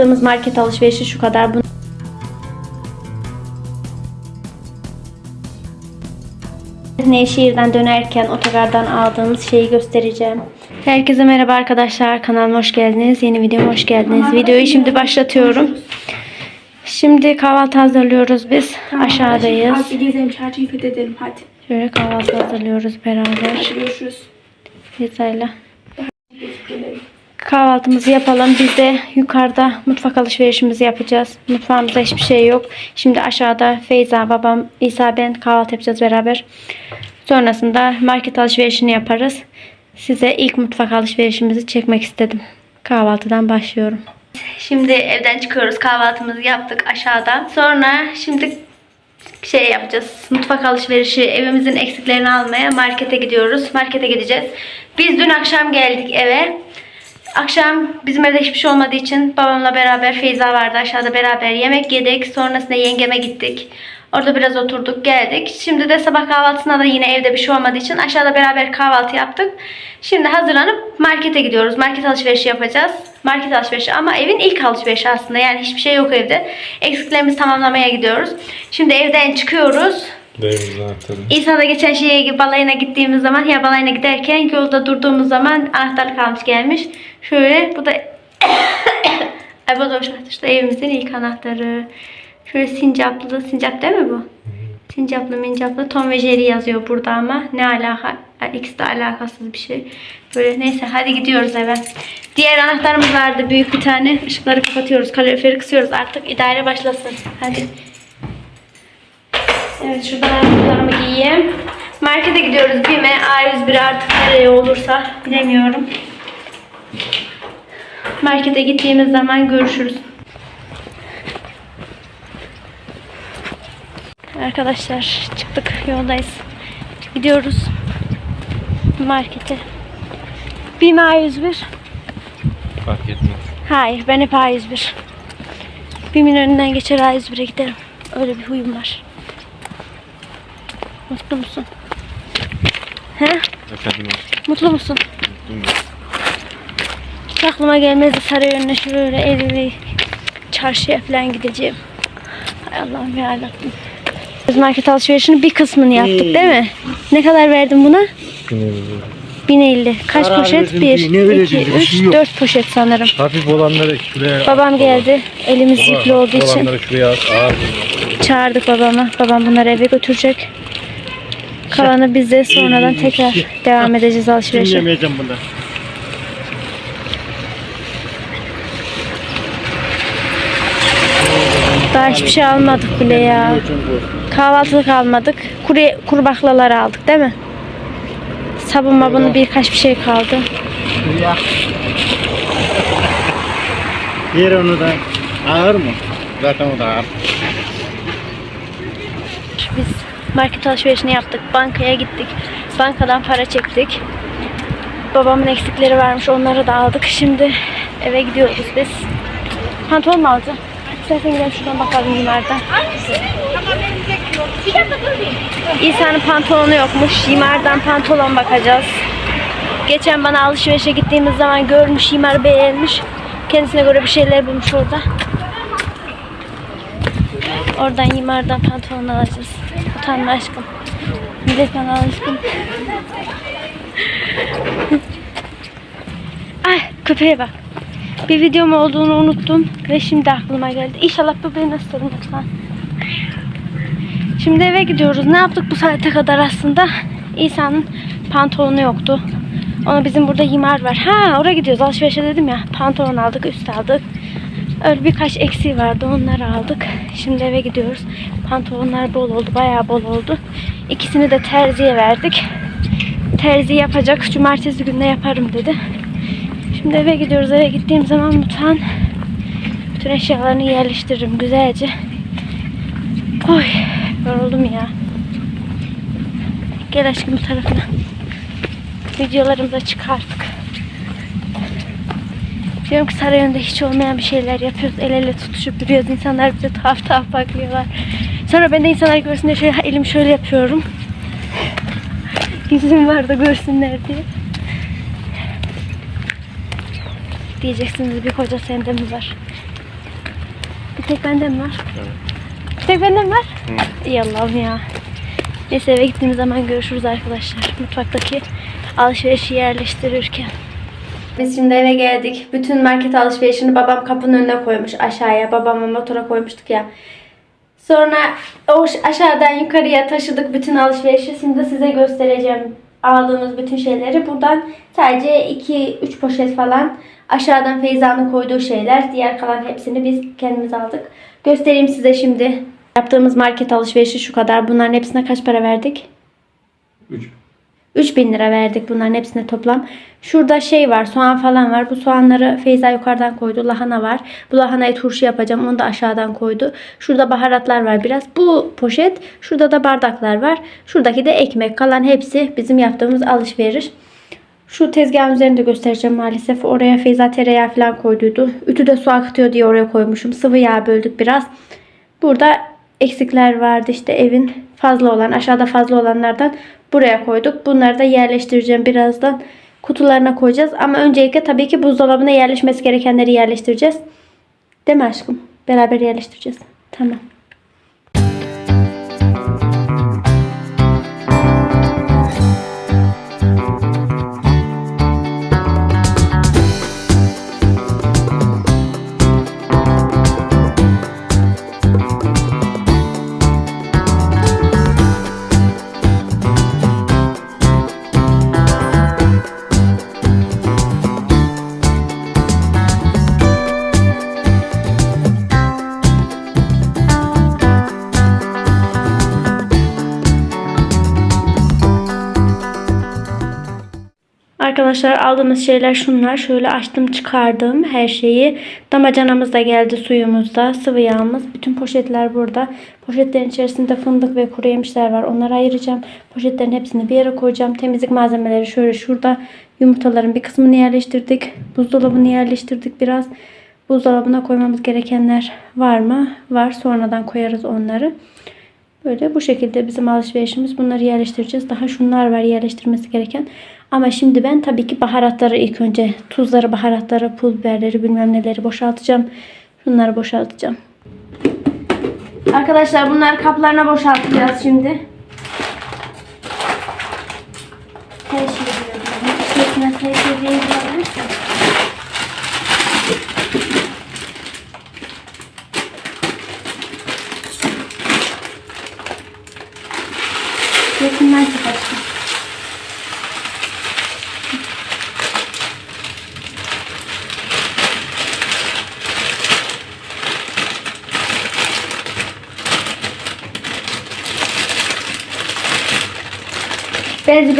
yaptığımız market alışverişi şu kadar. Bu Nevşehir'den dönerken otogardan aldığımız şeyi göstereceğim. Herkese merhaba arkadaşlar. Kanalıma hoş geldiniz. Yeni videoma hoş geldiniz. Videoyu şimdi başlatıyorum. Şimdi kahvaltı hazırlıyoruz biz. Aşağıdayız. Hadi gidelim çarşıyı fethedelim hadi. Şöyle kahvaltı hazırlıyoruz beraber. Hadi görüşürüz. Lisa'yla. Kahvaltımızı yapalım. Biz de yukarıda mutfak alışverişimizi yapacağız. Mutfağımızda hiçbir şey yok. Şimdi aşağıda Feyza, babam, İsa, ben kahvaltı yapacağız beraber. Sonrasında market alışverişini yaparız. Size ilk mutfak alışverişimizi çekmek istedim. Kahvaltıdan başlıyorum. Şimdi evden çıkıyoruz. Kahvaltımızı yaptık aşağıda. Sonra şimdi şey yapacağız. Mutfak alışverişi, evimizin eksiklerini almaya markete gidiyoruz. Markete gideceğiz. Biz dün akşam geldik eve. Akşam bizim evde hiçbir şey olmadığı için babamla beraber Feyza vardı aşağıda beraber yemek yedik. Sonrasında yengeme gittik. Orada biraz oturduk geldik. Şimdi de sabah kahvaltısına da yine evde bir şey olmadığı için aşağıda beraber kahvaltı yaptık. Şimdi hazırlanıp markete gidiyoruz. Market alışverişi yapacağız. Market alışverişi ama evin ilk alışverişi aslında. Yani hiçbir şey yok evde. Eksiklerimizi tamamlamaya gidiyoruz. Şimdi evden çıkıyoruz. Devrimizin anahtarı. İsa'da geçen şeye balayına gittiğimiz zaman ya balayına giderken yolda durduğumuz zaman anahtar kalmış gelmiş. Şöyle bu da Ay bu da işte evimizin ilk anahtarı. Şöyle sincaplı, sincap değil mi bu? Sincaplı mincaplı Tom ve Jerry yazıyor burada ama ne alaka? İkisi de alakasız bir şey. Böyle neyse hadi gidiyoruz eve. Diğer anahtarımız vardı büyük bir tane. Işıkları kapatıyoruz. Kaloriferi kısıyoruz artık. idare başlasın. Hadi. Evet şuradan ayakkabılarımı giyeyim. Markete gidiyoruz BİM'e. A101 artık nereye olursa bilemiyorum. Markete gittiğimiz zaman görüşürüz. Arkadaşlar çıktık yoldayız. Gidiyoruz markete. BİM A101. Fark etmez. Hayır ben hep A101. BİM'in önünden geçer A101'e giderim. Öyle bir huyum var. Mutlu musun? He? Efendim Mutlu musun? mutluyum. Hiç aklıma gelmezdi Sarıyer'ine şöyle evli çarşıya falan gideceğim. Hay Allah'ım yarabbim. Biz market alışverişinin bir kısmını yaptık değil mi? Ne kadar verdin buna? Dinleyebilirim. 1050. Kaç Karar poşet? verdim 1, diye ne 2, vereceğiz? Bir 3, şey yok. 4 poşet sanırım. Hafif olanları şuraya Babam geldi. Elimiz yüklü olduğu için Olanları şuraya at. Ağır. çağırdık babamı. Babam bunları eve götürecek. Kalanı biz de sonradan tekrar devam edeceğiz alışverişe. Dinlemeyeceğim bunu. Daha hiçbir şey almadık bile ya. Kahvaltılık almadık. Kuru, kuru baklalar aldık değil mi? Sabun mabunu birkaç bir şey kaldı. Ya. Yer onu da ağır mı? Zaten o da ağır. Market alışverişini yaptık. Bankaya gittik. Bankadan para çektik. Babamın eksikleri varmış. Onları da aldık. Şimdi eve gidiyoruz biz. Pantolon mu alacağım? İstersen gidelim şuradan bakalım Yimar'dan. İsa'nın pantolonu yokmuş. Yimar'dan pantolon bakacağız. Geçen bana alışverişe gittiğimiz zaman görmüş, Yimar beğenmiş. Kendisine göre bir şeyler bulmuş orada. Oradan Yimar'dan pantolon alacağız. Utanma aşkım. Millet bana alışkın. Ay köpeğe bak. Bir videom olduğunu unuttum ve şimdi aklıma geldi. İnşallah bebeği nasıl lütfen. Şimdi eve gidiyoruz. Ne yaptık bu saate kadar aslında? İsa'nın pantolonu yoktu. Ona bizim burada yimar var. Ha oraya gidiyoruz. Alışverişe dedim ya. Pantolon aldık, üst aldık. Öyle birkaç eksiği vardı. Onları aldık. Şimdi eve gidiyoruz. Pantolonlar bol oldu. Bayağı bol oldu. İkisini de terziye verdik. Terzi yapacak. Cumartesi günde yaparım dedi. Şimdi eve gidiyoruz. Eve gittiğim zaman mutfağın bütün eşyalarını yerleştiririm güzelce. Oy yoruldum ya. Gel aşkım bu tarafına. Videolarımızı da çıkarttık. Diyorum ki Sarayön'de hiç olmayan bir şeyler yapıyoruz. El ele tutuşup duruyoruz. İnsanlar bize tuhaf tuhaf bakıyorlar. Sonra ben de insanlar görsün diye şöyle elimi şöyle yapıyorum. Yüzüm var da görsünler diye. Diyeceksiniz bir koca sende mi var? tek bende mi var? Tek bende mi var? İyi Allah'ım ya. Neyse eve gittiğimiz zaman görüşürüz arkadaşlar. Mutfaktaki alışverişi yerleştirirken. Biz şimdi eve geldik. Bütün market alışverişini babam kapının önüne koymuş aşağıya. Babamla motora koymuştuk ya. Sonra o aşağıdan yukarıya taşıdık bütün alışverişi. Şimdi size göstereceğim aldığımız bütün şeyleri. Buradan sadece 2-3 poşet falan aşağıdan Feyza'nın koyduğu şeyler. Diğer kalan hepsini biz kendimiz aldık. Göstereyim size şimdi. Yaptığımız market alışverişi şu kadar. Bunların hepsine kaç para verdik? 3. 3000 lira verdik bunların hepsine toplam. Şurada şey var soğan falan var. Bu soğanları Feyza yukarıdan koydu. Lahana var. Bu lahanayı turşu yapacağım. Onu da aşağıdan koydu. Şurada baharatlar var biraz. Bu poşet. Şurada da bardaklar var. Şuradaki de ekmek. Kalan hepsi bizim yaptığımız alışveriş. Şu tezgahın üzerinde göstereceğim maalesef. Oraya Feyza tereyağı falan koyduydu. Ütüde su akıtıyor diye oraya koymuşum. Sıvı yağ böldük biraz. Burada eksikler vardı işte evin fazla olan aşağıda fazla olanlardan buraya koyduk. Bunları da yerleştireceğim birazdan. Kutularına koyacağız. Ama öncelikle tabii ki buzdolabına yerleşmesi gerekenleri yerleştireceğiz. Değil mi aşkım? Beraber yerleştireceğiz. Tamam. Arkadaşlar aldığımız şeyler şunlar. Şöyle açtım çıkardım her şeyi. Damacanamız da geldi suyumuz da. Sıvı yağımız. Bütün poşetler burada. Poşetlerin içerisinde fındık ve kuru yemişler var. Onları ayıracağım. Poşetlerin hepsini bir yere koyacağım. Temizlik malzemeleri şöyle şurada. Yumurtaların bir kısmını yerleştirdik. Buzdolabını yerleştirdik biraz. Buzdolabına koymamız gerekenler var mı? Var. Sonradan koyarız onları. Böyle bu şekilde bizim alışverişimiz. Bunları yerleştireceğiz. Daha şunlar var yerleştirmesi gereken. Ama şimdi ben tabii ki baharatları ilk önce tuzları, baharatları, pul biberleri bilmem neleri boşaltacağım. Şunları boşaltacağım. Arkadaşlar bunlar kaplarına boşaltacağız şimdi. Her şeyi biliyorum. Her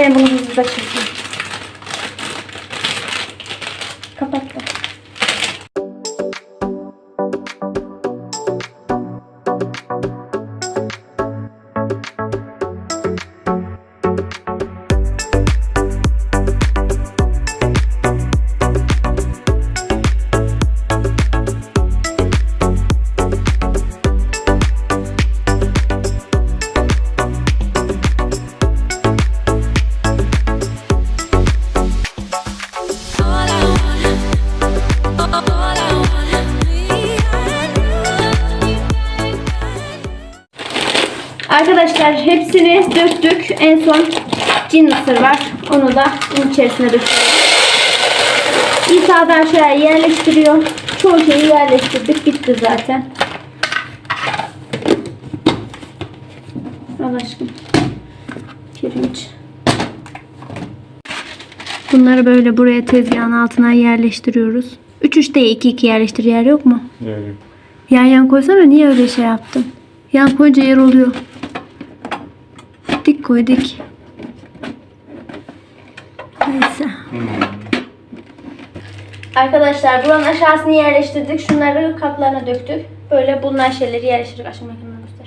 Bence ben bunu hızlıca Arkadaşlar hepsini döktük. En son cin mısır var. Onu da bunun içerisine döküyoruz. İsa'dan şöyle yerleştiriyor. Çoğu şeyi yerleştirdik. Bitti zaten. Al aşkım. Pirinç. Bunları böyle buraya tezgahın altına yerleştiriyoruz. 3 3 değil 2 2 yerleştir yer yok mu? Yani Yan yan koysana niye öyle şey yaptın? Yan koyunca yer oluyor. Dik koy dik. Neyse. Arkadaşlar buranın aşağısını yerleştirdik. Şunları kaplarına döktük. Böyle bulunan şeyleri yerleştirdik. Aşkım yakından göster.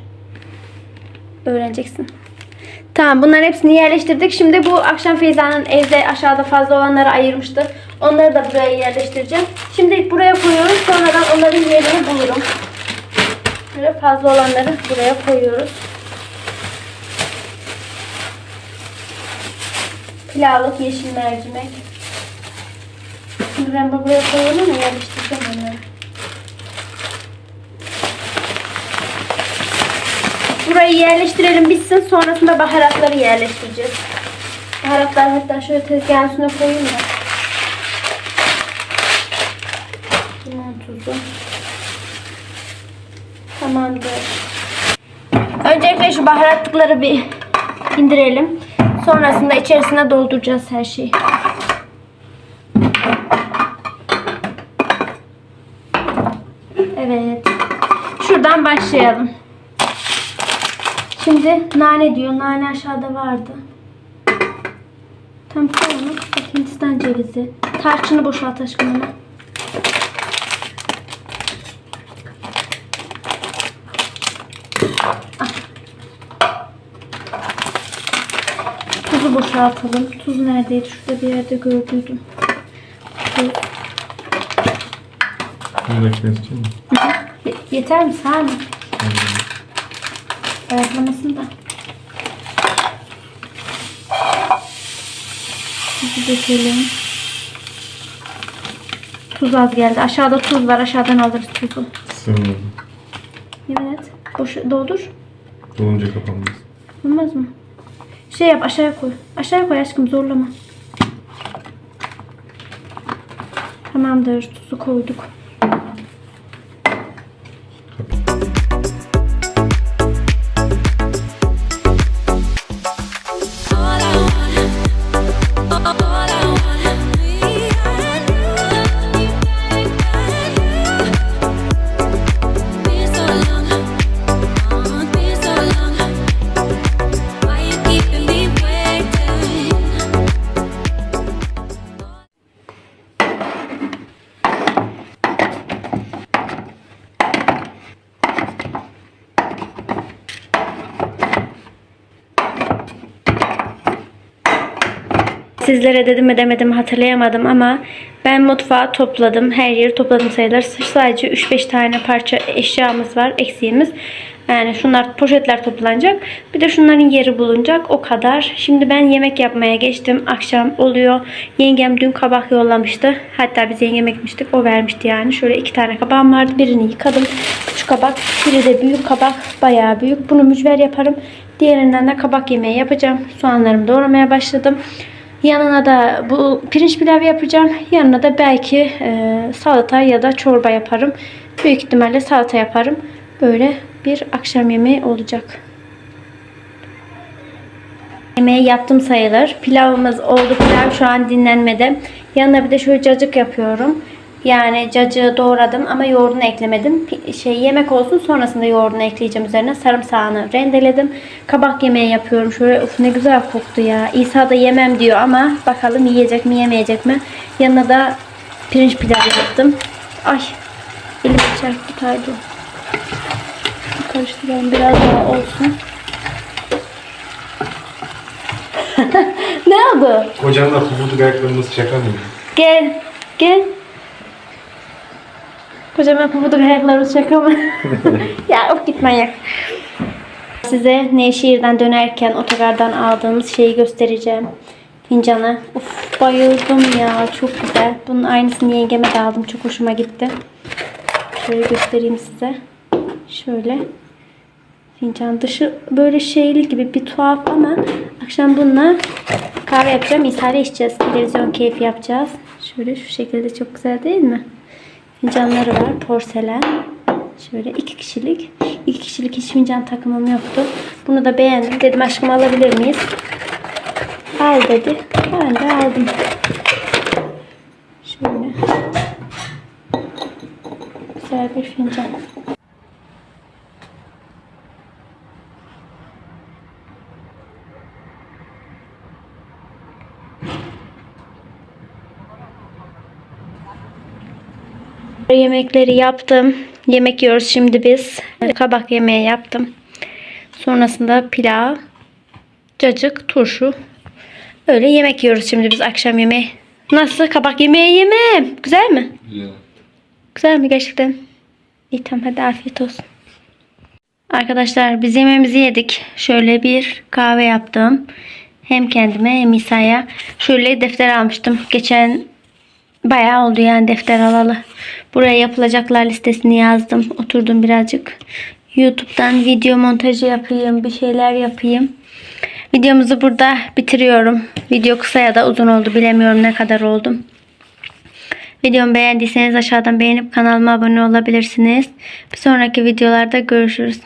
Öğreneceksin. Tamam bunların hepsini yerleştirdik. Şimdi bu akşam Feyza'nın evde aşağıda fazla olanları ayırmıştı. Onları da buraya yerleştireceğim. Şimdi buraya koyuyoruz. Sonradan onların yerini bulurum. Böyle fazla olanları buraya koyuyoruz. Pilavlık yeşil mercimek. Şimdi ben bu buraya koyuyorum ama yerleştireceğim onları. burayı yerleştirelim bitsin. Sonrasında baharatları yerleştireceğiz. Baharatları hatta şöyle tezgahın üstüne koyayım da. Limon tuzu. Tamamdır. Öncelikle şu baharatlıkları bir indirelim. Sonrasında içerisine dolduracağız her şeyi. Evet. Şuradan başlayalım. Şimdi nane diyor. Nane aşağıda vardı. Tam koy onu. Bak Hindistan cevizi. Tarçını boşalt aşkım ona. Tuzu boşaltalım. Tuz neredeydi? Şurada bir yerde gördüydüm. Tuz. Bunu da keseceğim mi? Ye- yeter mi? Sağ mı? Ayarlamasın da. Tuzu dökelim. Tuz az geldi. Aşağıda tuz var. Aşağıdan alırız tuzu. Sığmadı. Yemin et. Boş, doldur. Dolunca kapanmaz. Olmaz mı? Şey yap aşağıya koy. Aşağıya koy aşkım zorlama. Tamamdır. Tuzu koyduk. Sizlere dedim mi demedim hatırlayamadım ama ben mutfağı topladım. Her yeri topladım sayılır. Sadece 3-5 tane parça eşyamız var. Eksiğimiz. Yani şunlar poşetler toplanacak. Bir de şunların yeri bulunacak. O kadar. Şimdi ben yemek yapmaya geçtim. Akşam oluyor. Yengem dün kabak yollamıştı. Hatta biz yengem ekmiştik. O vermişti yani. Şöyle iki tane kabağım vardı. Birini yıkadım. Küçük kabak. Biri de büyük kabak. Bayağı büyük. Bunu mücver yaparım. Diğerinden de kabak yemeği yapacağım. Soğanlarımı doğramaya başladım. Yanına da bu pirinç pilavı yapacağım. Yanına da belki e, salata ya da çorba yaparım. Büyük ihtimalle salata yaparım. Böyle bir akşam yemeği olacak. Yemeği yaptım sayılır. Pilavımız oldu. Pilav şu an dinlenmede. Yanına bir de şöyle cacık yapıyorum. Yani cacığı doğradım ama yoğurdunu eklemedim. Şey yemek olsun sonrasında yoğurdunu ekleyeceğim üzerine. Sarımsağını rendeledim. Kabak yemeği yapıyorum. Şöyle uf ne güzel koktu ya. İsa da yemem diyor ama bakalım yiyecek mi yemeyecek mi. Yanına da pirinç pilav yaptım. Ay elim çarptı pardon. Karıştıralım biraz daha olsun. ne oldu? Kocanla pufuduk ayaklarımız şaka mı? Gel. Gel. Kocaman pabuduk ayaklarımız şaka mı? ya of git manyak. Size Nevşehir'den dönerken otogardan aldığımız şeyi göstereceğim. Fincanı. Uf bayıldım ya. Çok güzel. Bunun aynısını yengeme de aldım. Çok hoşuma gitti. Şöyle göstereyim size. Şöyle. Fincan dışı böyle şeyli gibi bir tuhaf ama akşam bununla kahve yapacağım. İshale içeceğiz. Televizyon keyfi yapacağız. Şöyle şu şekilde çok güzel değil mi? Fincanları var. Porselen. Şöyle iki kişilik. İki kişilik hiç fincan takımım yoktu. Bunu da beğendim. Dedim aşkım alabilir miyiz? Al dedi. Ben de aldım. Şöyle. Güzel bir fincan. Yemekleri yaptım. Yemek yiyoruz şimdi biz. Kabak yemeği yaptım. Sonrasında pilav, cacık, turşu. Öyle yemek yiyoruz şimdi biz akşam yemeği. Nasıl? Kabak yemeği yemem. Güzel mi? Güzel. Güzel mi gerçekten? İyi tamam hadi afiyet olsun. Arkadaşlar biz yemeğimizi yedik. Şöyle bir kahve yaptım. Hem kendime hem İsa'ya. Şöyle defter almıştım. Geçen bayağı oldu yani defter alalı. Buraya yapılacaklar listesini yazdım. Oturdum birazcık. YouTube'dan video montajı yapayım, bir şeyler yapayım. Videomuzu burada bitiriyorum. Video kısa ya da uzun oldu bilemiyorum ne kadar oldu. Videomu beğendiyseniz aşağıdan beğenip kanalıma abone olabilirsiniz. Bir sonraki videolarda görüşürüz.